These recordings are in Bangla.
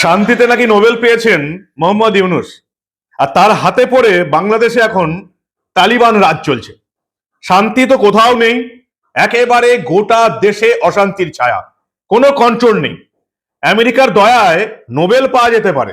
শান্তিতে নাকি নোবেল পেয়েছেন মোহাম্মদ ইউনুস? আর তার হাতে পড়ে বাংলাদেশে এখন তালিবান রাজ চলছে। শান্তি তো কোথাও নেই, একেবারে গোটা দেশে অশান্তির ছায়া। কোনো কন্ট্রোল নেই। আমেরিকার দয়ায় নোবেল পাওয়া যেতে পারে,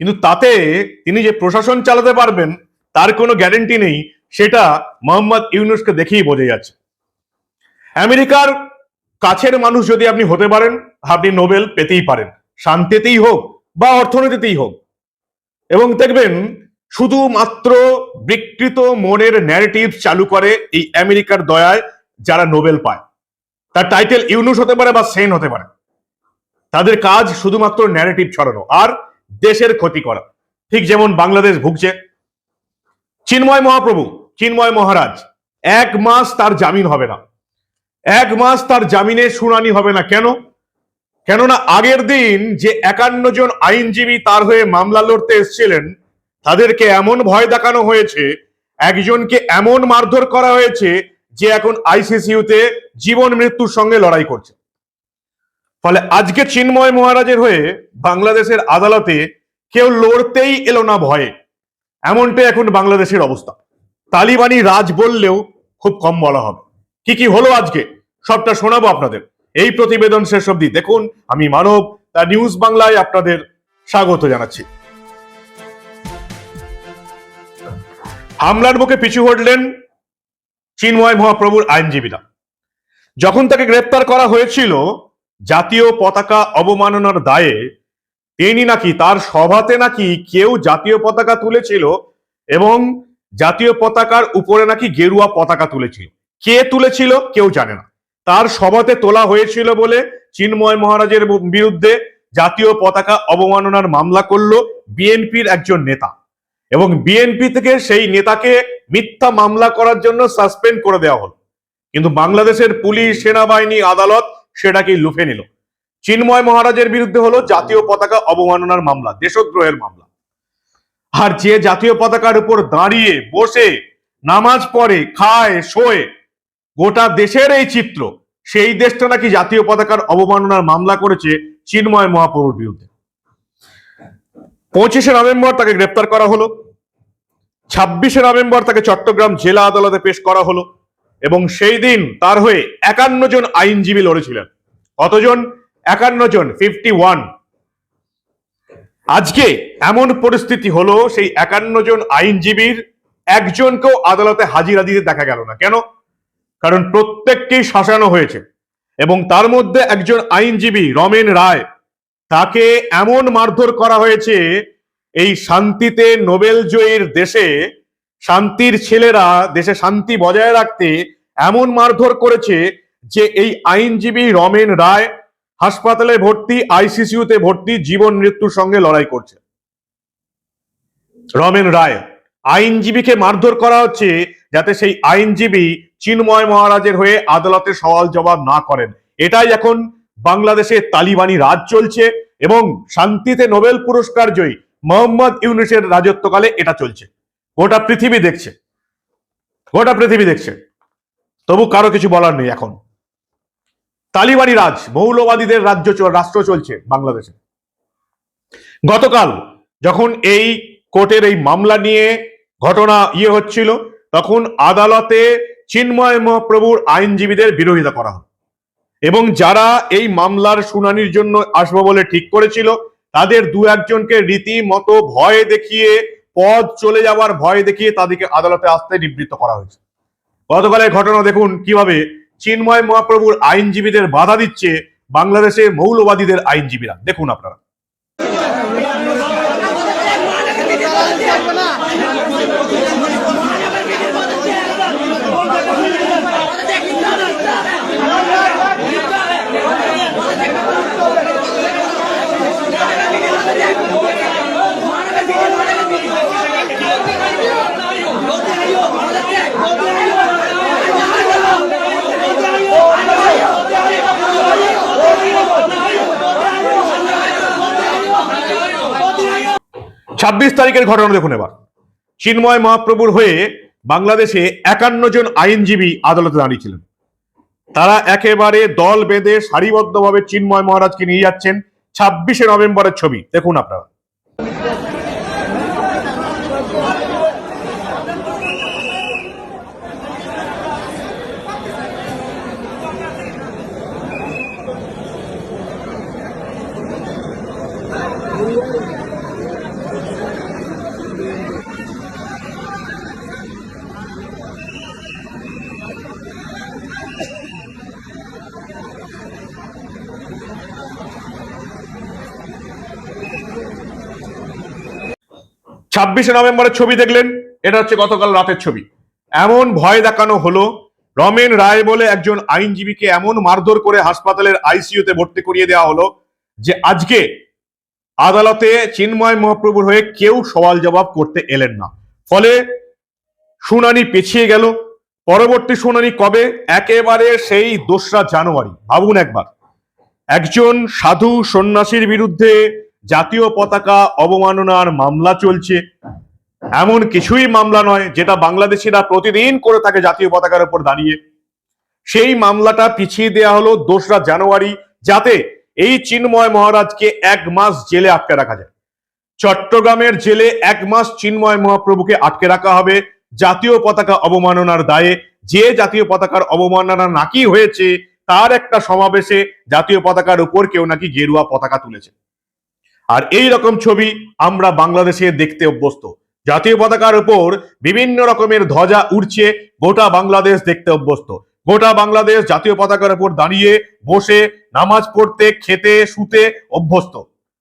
কিন্তু তাতে তিনি যে প্রশাসন চালাতে পারবেন, তার কোনো গ্যারেন্টি নেই, সেটা মোহাম্মদ ইউনুসকে দেখেই বোঝা যাচ্ছে। আমেরিকার কাছের মানুষ যদি আপনি হতে পারেন, আপনি নোবেল পেতেই পারেন। শান্তিতেই হোক বা অর্থনীতিতেই হোক। এবং দেখবেন, শুধুমাত্র বিকৃত মনের ন্যারেটিভ চালু করে এই আমেরিকার দয়ায় যারা নোবেল পায়। তার টাইটেল ইউনুস হতে পারে বা সেন হতে পারে। তাদের কাজ শুধুমাত্র ন্যারেটিভ ছড়ানো আর দেশের ক্ষতি করা। ঠিক যেমন বাংলাদেশ ভুগছে। চিন্ময় মহাপ্রভু, চিন্ময় মহারাজ, এক মাস তার জামিন হবে না। এক মাস তার জামিনে শুনানি হবে না। কেন? কেননা আগের দিন যে একান্ন জন আইনজীবী তার হয়ে মামলা লড়তে এসেছিলেন, তাদেরকে এমন ভয় দেখানো হয়েছে, একজনকে এমন মারধর করা হয়েছে যে এখন আইসিসিউতে জীবন মৃত্যুর সঙ্গে লড়াই করছে। ফলে আজকে চিন্ময় মহারাজের হয়ে বাংলাদেশের আদালতে কেউ লড়তেই এলো না ভয়ে। এমনটাই এখন বাংলাদেশের অবস্থা। তালিবানি রাজ বললেও খুব কম বলা হবে। কি কি হলো আজকে? সবটা শোনাবো আপনাদের। এই প্রতিবেদন শেষ অবধি দেখুন, আমি মানব, তা নিউজ বাংলায় আপনাদের স্বাগত জানাচ্ছি। হামলার মুখে পিছু হটলেন চিন্ময় মহাপ্রভুর আইনজীবীরা। যখন তাকে গ্রেপ্তার করা হয়েছিল, জাতীয় পতাকা অবমাননার দায়ে তিনি নাকি তার সভাতে নাকি কেউ জাতীয় পতাকা তুলেছিল এবং জাতীয় পতাকার উপরে নাকি গেরুয়া পতাকা তুলেছিল। কে তুলেছিল, কেউ জানে না। তার সভাতে তোলা হয়েছিল বলে চিন্ময় মহারাজের বিরুদ্ধে জাতীয় পতাকা অবমাননার মামলা করল বিএনপির একজন নেতা। এবং বিএনপি থেকে সেই নেতাকে মিথ্যা মামলা করার জন্য সাসপেন্ড করে দেওয়া হলো। কিন্তু বাংলাদেশের পুলিশ, সেনাবাহিনী, আদালত সেটাকে লুফে নিল। চিন্ময় মহারাজের বিরুদ্ধে হলো জাতীয় পতাকা অবমাননার মামলা, দেশদ্রোহের মামলা। আর যে জাতীয় পতাকার উপর দাঁড়িয়ে বসে নামাজ পড়ে, খায়, শোয় গোটা দেশের এই চিত্র, সেই দেশটা নাকি জাতীয় পতাকার অবমাননার মামলা করেছে চিন্ময় মহাপ্রভুর বিরুদ্ধে। পঁচিশে নভেম্বর তাকে গ্রেপ্তার করা হলো, ছাব্বিশে নভেম্বর তাকে চট্টগ্রাম জেলা আদালতে পেশ করা হলো, এবং সেই দিন তার হয়ে একান্ন জন আইনজীবী লড়েছিলেন। কতজন? একান্ন জন ফিফটি ওয়ান আজকে এমন পরিস্থিতি হলো, সেই একান্ন জন আইনজীবীর একজনকেও আদালতে হাজিরা দিতে দেখা গেল না। কেন? কারণ প্রত্যেককেই শাসানো হয়েছে। এবং তার মধ্যে একজন আইনজীবী, রমেন রায়, তাকে এমন মারধর করা হয়েছে, এই শান্তিতে নোবেল জয়ীর দেশে শান্তির ছেলেরা, দেশে শান্তি বজায় রাখতে এমন মারধর করেছে যে এই আইনজীবী রমেন রায় হাসপাতালে ভর্তি, আইসিসিউতে ভর্তি জীবন মৃত্যুর সঙ্গে লড়াই করছে। রমেন রায়, আইনজীবীকে মারধর করা হচ্ছে যাতে সেই আইনজীবী চিন্ময় মহারাজের হয়ে আদালতে সওয়াল জবাব না করেন। এটাই এখন বাংলাদেশে তালিবানি রাজ চলছে এবং শান্তিতে নোবেল পুরস্কার জয়ী মোহাম্মদ ইউনুসের রাজত্বকালে এটা চলছে। গোটা পৃথিবী দেখছে। গোটা পৃথিবী দেখছে। তবু কারও কিছু বলার নেই এখন। তালিবানি রাজ, মৌলবাদীদের রাজ্য রাষ্ট্র চলছে বাংলাদেশে। গতকাল যখন এই কোর্টের এই মামলা নিয়ে ঘটনা ইয়ে হচ্ছিল, তখন আদালতে চিন্ময় মহাপ্রভুর আইনজীবীদের বিরোধিতা করা হয় এবং যারা এই মামলার শুনানির জন্য আসব বলে ঠিক করেছিল, তাদের দু একজনকে রীতিমতো ভয় দেখিয়ে পদ চলে যাওয়ার ভয় দেখিয়ে তাদেরকে আদালতে আসতে নিবৃত্ত করা হয়েছে। গতকালের ঘটনা দেখুন কীভাবে চিন্ময় মহাপ্রভুর আইনজীবীদের বাধা দিচ্ছে বাংলাদেশে মৌলবাদীদের আইনজীবীরা। দেখুন আপনারা। ছাব্বিশ তারিখের ঘটনা দেখুন এবার। চিন্ময় মহাপ্রভুর হয়ে বাংলাদেশে একান্ন জন আইনজীবী আদালতে দাঁড়িয়েছিলেন। তারা একেবারে দল বেঁধে সারিবদ্ধভাবে চিন্ময় মহারাজকে নিয়ে যাচ্ছেন ছাব্বিশে নভেম্বরের ছবি। দেখুন আপনারা। ছাব্বিশে নভেম্বরের ছবি দেখলেন, এটা হচ্ছে গতকাল রাতের ছবি। এমন ভয় দেখানো হলো, রমেন রায় বলে একজন আইনজীবীকে এমন মারধর করে হাসপাতালের আইসিইউতে ভর্তি করিয়ে দেওয়া হলো যে আজকে আদালতে চিন্ময় মহাপ্রভুর হয়ে কেউ সওয়াল জবাব করতে এলেন না। ফলে শুনানি পেছিয়ে গেল। পরবর্তী শুনানি কবে? একেবারে সেই দোসরা জানুয়ারি। ভাবুন একবার। একজন সাধু সন্ন্যাসীর বিরুদ্ধে জাতীয় পতাকা অবমাননার মামলা চলছে। এমন কিছুই মামলা নয় যেটা বাংলাদেশিরা প্রতিদিন করে থাকে জাতীয় পতাকার উপর দাঁড়িয়ে। সেই মামলাটা পিছিয়ে দেওয়া হলো দোসরা জানুয়ারি যাতে এই চিন্ময় মহারাজকে এক মাস জেলে আটকে রাখা যায়। চট্টগ্রামের জেলে এক মাস চিন্ময় মহাপ্রভুকে আটকে রাখা হবে। জাতীয় পতাকা অবমাননার দায়ে যে জাতীয় পতাকার অবমাননা নাকি হয়েছে, তার একটা সমাবেশে জাতীয় পতাকার উপর কেউ নাকি গেরুয়া পতাকা তুলেছে। আর এই রকম ছবি আমরা বাংলাদেশে দেখতে অভ্যস্ত। জাতীয় পতাকার উপর বিভিন্ন রকমের ধ্বজা উড়ছে গোটা বাংলাদেশ দেখতে অভ্যস্ত। গোটা বাংলাদেশ জাতীয় পতাকার উপর দাঁড়িয়ে বসে নামাজ পড়তে, খেতে, শুতে অভ্যস্ত।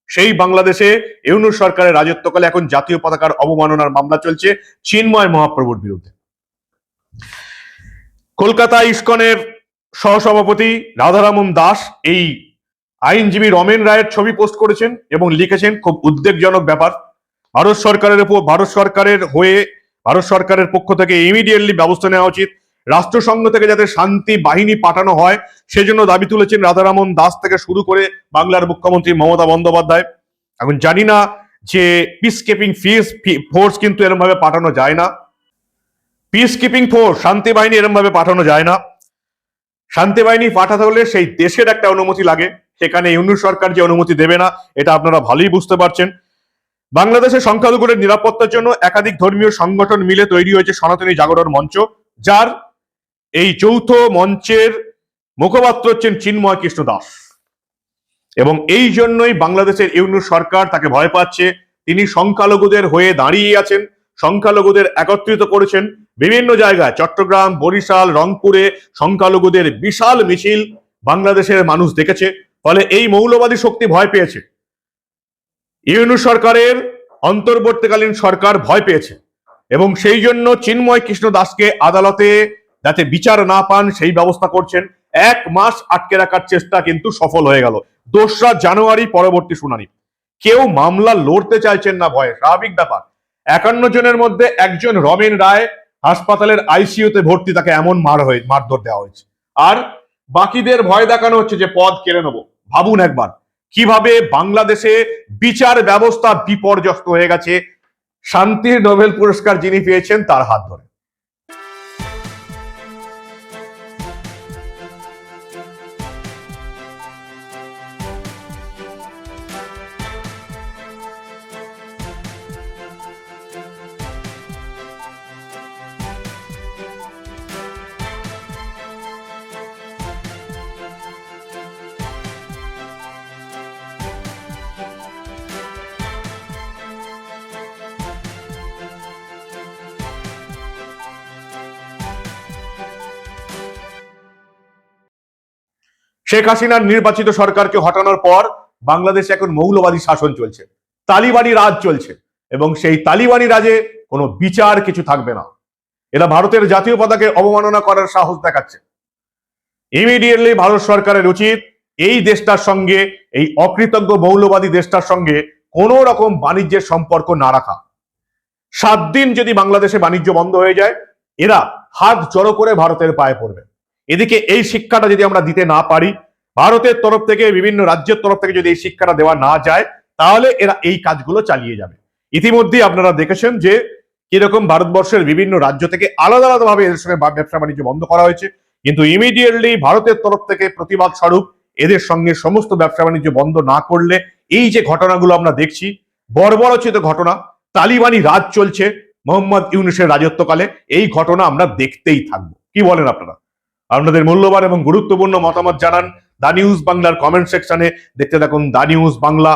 সেই বাংলাদেশে ইউনুস সরকারের রাজত্বকালে এখন জাতীয় পতাকার অবমাননার মামলা চলছে চিন্ময় মহাপ্রভুর বিরুদ্ধে। কলকাতা ইস্কনের সহসভাপতি রাধারামন দাস এই আইনজীবী রমেন রায়ের ছবি পোস্ট করেছেন এবং লিখেছেন খুব উদ্বেগজনক ব্যাপার। ভারত সরকারের উপর ভারত সরকারের হয়ে, ভারত সরকারের পক্ষ থেকে ইমিডিয়েটলি ব্যবস্থা নেওয়া উচিত। রাষ্ট্রসংঘ থেকে যাতে শান্তি বাহিনী পাঠানো হয়, সেজন্য দাবি তুলেছেন রাধারামন দাস থেকে শুরু করে বাংলার মুখ্যমন্ত্রী মমতা বন্দ্যোপাধ্যায়। এখন জানি না যে পিস কিপিং ফিস ফোর্স কিন্তু এরম ভাবে পাঠানো যায় না। পিস কিপিং ফোর্স শান্তি বাহিনী এরম ভাবে পাঠানো যায় না। শান্তি বাহিনী পাঠাতে হলে সেই দেশের একটা অনুমতি লাগে। সেখানে ইউনিট সরকার যে অনুমতি দেবে না, এটা আপনারা ভালোই বুঝতে পারছেন। বাংলাদেশের সংখ্যালঘুদের নিরাপত্তার জন্য একাধিক ধর্মীয় সংগঠন মিলে তৈরি হয়েছে সনাতনী জাগরণ মঞ্চ, যার এই যৌথ মঞ্চের মুখপাত্র হচ্ছেন চিন্ময় কৃষ্ণ দাস। এবং এই জন্যই বাংলাদেশের ইউনুস সরকার তাকে ভয় পাচ্ছে। তিনি সংখ্যালঘুদের হয়ে দাঁড়িয়ে আছেন, সংখ্যালঘুদের একত্রিত করেছেন। বিভিন্ন জায়গায়, চট্টগ্রাম, বরিশাল, রংপুরে সংখ্যালঘুদের বিশাল মিছিল বাংলাদেশের মানুষ দেখেছে। ফলে এই মৌলবাদী শক্তি ভয় পেয়েছে। ইউনু সরকারের অন্তর্বর্তীকালীন সরকার ভয় পেয়েছে এবং সেই জন্য চিন্ময় কৃষ্ণ দাসকে আদালতে যাতে বিচার না পান, সেই ব্যবস্থা করছেন। এক মাস আটকে রাখার চেষ্টা কিন্তু সফল হয়ে গেল। দোসরা জানুয়ারি পরবর্তী শুনানি। কেউ মামলা লড়তে চাইছেন না, ভয়ে, স্বাভাবিক ব্যাপার। একান্ন জনের মধ্যে একজন রমেন রায় হাসপাতালের আইসিইউতে ভর্তি, তাকে এমন মার হয়ে মারধর দেওয়া হয়েছে। আর বাকিদের ভয় দেখানো হচ্ছে যে পদ কেড়ে নেব। ভাবুন একবার, কীভাবে বাংলাদেশে বিচার ব্যবস্থা বিপর্যস্ত হয়ে গেছে। শান্তির নোবেল পুরস্কার যিনি পেয়েছেন তার হাত ধরে। শেখ হাসিনার নির্বাচিত সরকারকে হটানোর পর বাংলাদেশে এখন মৌলবাদী শাসন চলছে, তালিবানি রাজ চলছে এবং সেই তালিবানি রাজে কোনো বিচার কিছু থাকবে না। এরা ভারতের জাতীয় পতাকে অবমাননা করার সাহস দেখাচ্ছে। ইমিডিয়েটলি ভারত সরকারের উচিত এই দেশটার সঙ্গে, এই অকৃতজ্ঞ মৌলবাদী দেশটার সঙ্গে কোন রকম বাণিজ্যের সম্পর্ক না রাখা। সাত দিন যদি বাংলাদেশে বাণিজ্য বন্ধ হয়ে যায়, এরা হাত জড়ো করে ভারতের পায়ে পড়বে। এদিকে এই শিক্ষাটা যদি আমরা দিতে না পারি ভারতের তরফ থেকে, বিভিন্ন রাজ্যের তরফ থেকে যদি এই শিক্ষাটা দেওয়া না যায়, তাহলে এরা এই কাজগুলো চালিয়ে যাবে। ইতিমধ্যেই আপনারা দেখেছেন যে, কীরকম ভারতবর্ষের বিভিন্ন রাজ্য থেকে আলাদা আলাদা ভাবে এদের সঙ্গে ব্যবসা বাণিজ্য বন্ধ করা হয়েছে। কিন্তু ইমিডিয়েটলি ভারতের তরফ থেকে প্রতিবাদ স্বরূপ এদের সঙ্গে সমস্ত ব্যবসা বাণিজ্য বন্ধ না করলে, এই যে ঘটনাগুলো আমরা দেখছি, বর্বরচিত ঘটনা, তালিবানি রাজ চলছে মোহাম্মদ ইউনুসের রাজত্বকালে, এই ঘটনা আমরা দেখতেই থাকব। কি বলেন আপনারা? আপনাদের মূল্যবান এবং গুরুত্বপূর্ণ মতামত জানান দা নিউজ বাংলার কমেন্ট সেকশনে দেখতে থাকুন দা নিউজ বাংলা।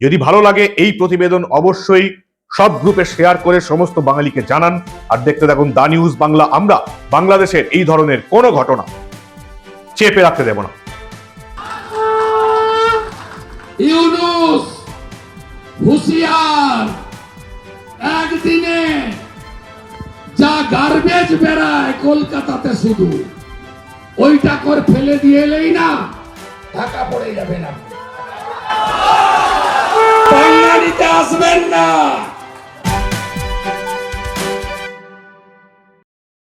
যদি ভালো লাগে এই প্রতিবেদন অবশ্যই সব গ্রুপে শেয়ার করে সমস্ত বাঙালিকে জানান। আর দেখতে থাকুন দা নিউজ বাংলা। আমরা বাংলাদেশের এই ধরনের কোনো ঘটনা চেপে রাখতে দেব না। ইউনুস, হুশিয়ার, একদিনে যা গার্বেজ বেড়ায় কলকাতাতে শুধু, ওইটা করে ফেলে দিয়ে এলেই না। ঢাকা পড়ে যাবে না। বাঙালিতে আসবেন না।